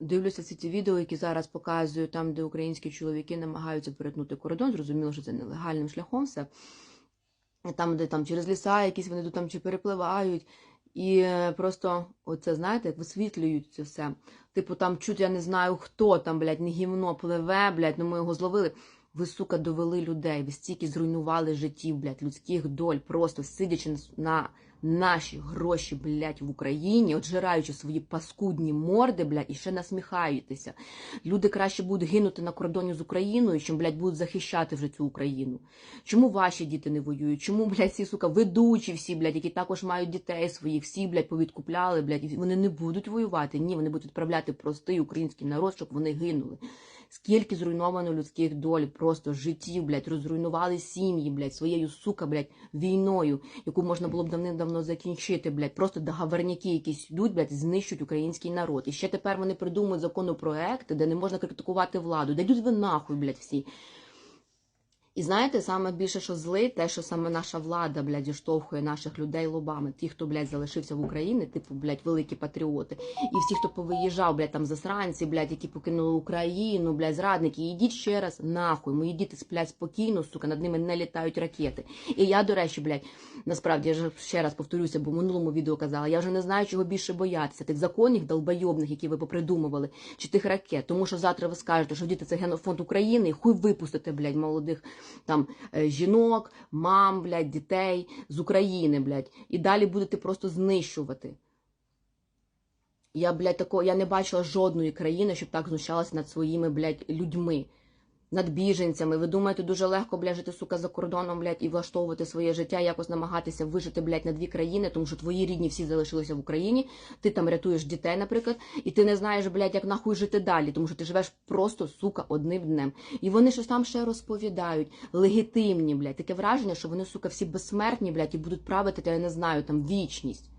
дивлюся всі ці відео, які зараз показую, там, де українські чоловіки намагаються перетнути кордон. Зрозуміло, що це нелегальним шляхом все. Там, де там через ліса якісь вони тут там чи перепливають. І е, просто оце, знаєте, як висвітлюють це все. Типу, там чуть я не знаю хто там, блядь, не гівно пливе, блядь, ну ми його зловили. Ви, сука, довели людей, ви стільки зруйнували життів, блядь, людських доль, просто сидячи на наші гроші, блядь, в Україні, от жираючи свої паскудні морди, блядь, і ще насміхаєтеся. Люди краще будуть гинути на кордоні з Україною, чим, блядь, будуть захищати вже цю Україну. Чому ваші діти не воюють? Чому, блядь, ці, сука, ведучі всі, блядь, які також мають дітей своїх, всі, блядь, повідкупляли, блядь, вони не будуть воювати. Ні, вони будуть відправляти простий український народ, щоб вони гинули. Скільки зруйновано людських доль, просто життів, блядь, розруйнували сім'ї, блядь, своєю, сука, блядь, війною, яку можна було б давним-давно закінчити, блядь. Просто договорняки якісь йдуть, блядь, знищують український народ. І ще тепер вони придумують законопроекти, де не можна критикувати владу. Де йдуть ви нахуй, блядь, всі. І знаєте, саме більше, що зли, те, що саме наша влада, блядь, штовхує наших людей лобами. Ті, хто, блядь, залишився в Україні, типу, блядь, великі патріоти. І всі, хто повиїжджав, блядь, там засранці, блядь, які покинули Україну, блядь, зрадники, ідіть ще раз нахуй. Мої діти сплять спокійно, сука, над ними не літають ракети. І я, до речі, блядь, насправді я ж ще раз повторюся, бо в минулому відео казала, я вже не знаю, чого більше боятися. Тих законів долбойобних, які ви попридумували, чи тих ракет. Тому що завтра ви скажете, що діти це генофонд України, і хуй випустите, блядь, молодих там е, жінок, мам, блядь, дітей з України, блядь, і далі будете просто знищувати. Я, блядь, такого, я не бачила жодної країни, щоб так знущалася над своїми, блядь, людьми, над біженцями. Ви думаєте, дуже легко, блядь, жити, сука, за кордоном, блядь, і влаштовувати своє життя, якось намагатися вижити, блядь, на дві країни, тому що твої рідні всі залишилися в Україні, ти там рятуєш дітей, наприклад, і ти не знаєш, блядь, як нахуй жити далі, тому що ти живеш просто, сука, одним днем. І вони щось там ще розповідають, легітимні, блядь, таке враження, що вони, сука, всі безсмертні, блядь, і будуть правити, я не знаю, там вічність.